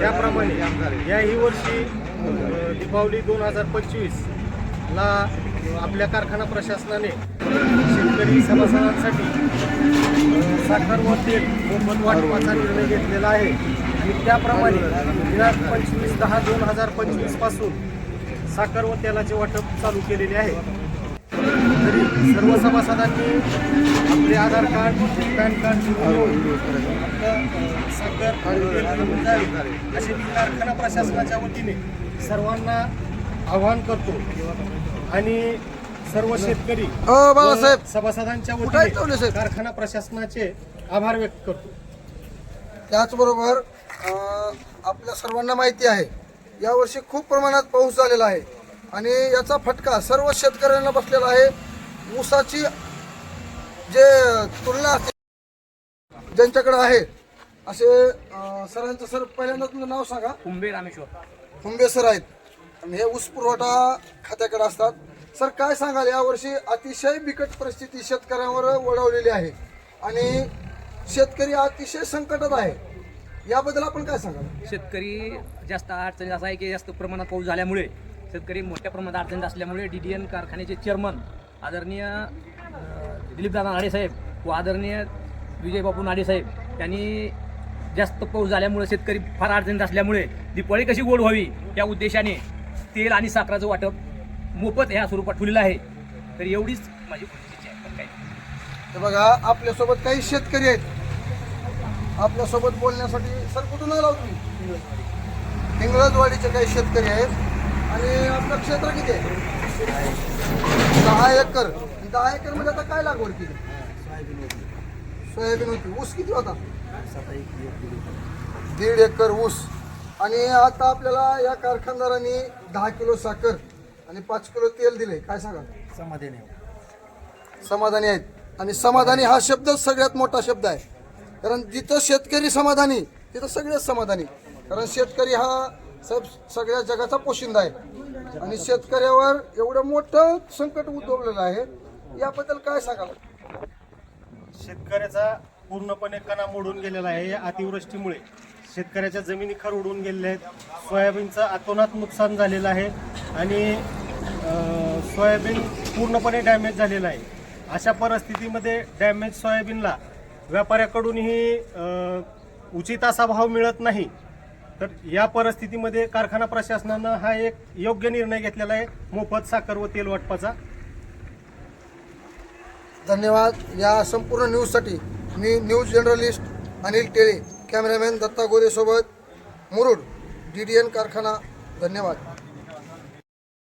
त्याप्रमाणे याही वर्षी दीपावली दोन हजार पंचवीस ला आपल्या कारखाना प्रशासनाने शेतकरी सभासदांसाठी साखर व तेल मोफत वाटपाचा निर्णय घेतलेला आहे. आणि त्याप्रमाणे दिनांक पंचवीस दहा दोन हजार पंचवीसपासून साखर व तेलाचे वाटप चालू केलेले आहे. तरी सर्व सभासदांनी आपले आधार कार्ड पॅन कार्ड साखर असे मी कारखाना प्रशासनाच्या वतीने सर्वांना आवाहन करतो. आणि सर्व शेतकरी हो बाबासाहेब सभासदांच्या वतीने? कारखाना प्रशासनाचे आभार व्यक्त करतो. त्याचबरोबर आपल्या सर्वांना माहिती आहे यावर्षी खूप प्रमाणात पाऊस झालेला आहे. आणि याचा फटका सर्व शेतकऱ्यांना बसलेला आहे. ऊसाची जे तुलना असते ज्यांच्याकडे आहे असे अं, सरांचं सर पहिल्यांदा तुमचं नाव सांगा. कुंभे रामेश्वर. कुंभे सर आहेत. आणि हे ऊस पुरवठा खात्याकडे असतात. सर काय सांगाल? यावर्षी अतिशय बिकट परिस्थिती शेतकऱ्यांवर ओढवलेली आहे. आणि शेतकरी अतिशय संकटात आहे. याबद्दल आपण काय सांगाल? शेतकरी जास्त अडचणीत असा आहे की जास्त प्रमाणात पाऊस झाल्यामुळे शेतकरी मोठ्या प्रमाणात अडचणीत असल्यामुळे डी डी एन कारखान्याचे चेअरमन आदरणीय अं, दिलीपदादा नाडेसाहेब व आदरणीय विजयबापू नाडेसाहेब त्यांनी जास्त पाऊस झाल्यामुळे शेतकरी फार अडचणीत असल्यामुळे दिपाळी कशी गोड व्हावी या उद्देशाने तेल आणि साखराचं वाटप मोफत ह्या स्वरूपात ठेवलेलं आहे. तर एवढीच माझी इच्छा आहे. काय. हे बघा आपल्यासोबत काही शेतकरी आहेत. आपल्यासोबत बोलण्यासाठी सर कुठून आला होता तुम्ही? हिंगळजवाडीचे काही शेतकरी आहेत. आणि आपलं क्षेत्र किती आहे? दहा एकर. दहा एकरमध्ये आता काय लागवड केली? सोयाबीन होती. ऊस किती होता? दीड एकर ऊस. आणि आता आपल्याला या कारखानदारांनी दहा किलो साखर आणि पाच किलो तेल दिले काय सांगा समाधानी आहेत. आणि समाधानी हा शब्द सगळ्यात मोठा शब्द आहे. कारण जिथं शेतकरी समाधानी तिथं सगळेच समाधानी. कारण शेतकरी हा सब सगळ्या जगाचा पोशिंदा आहे. आणि शेतकऱ्यावर एवढं मोठं संकट उद्भवलेलं आहे. याबद्दल काय सांगाल? शेतकऱ्याचा पूर्णपणे कणा मोडून गेलेला आहे या अतिवृष्टीमुळे. शेतकऱ्याच्या जमिनी खर उडून गेलेल्या आहेत. सोयाबीनचं अतोनात नुकसान झालेलं आहे आणि सोयाबीन पूर्णपणे डॅमेज झालेलं आहे. अशा परिस्थितीमध्ये डॅमेज सोयाबीनला व्यापाऱ्याकडूनही उचित असा भाव मिळत नाही. तर या परिस्थितीमध्ये कारखाना प्रशासनानं हा एक योग्य निर्णय घेतलेला आहे. मोफत साखर व तेल वाटपाचा. धन्यवाद. या संपूर्ण न्यूजसाठी मी news journalist Anil Tele cameraman Datta गोरेसोबत Murud D D N कारखाना. धन्यवाद.